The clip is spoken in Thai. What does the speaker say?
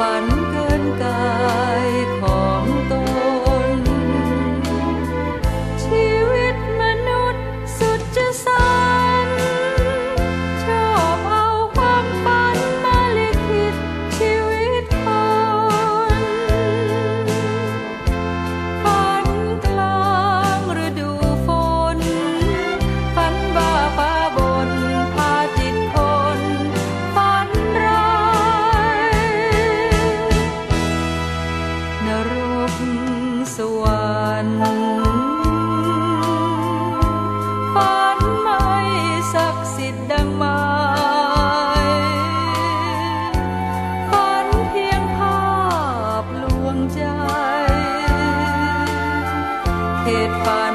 ฝันเกินกา เห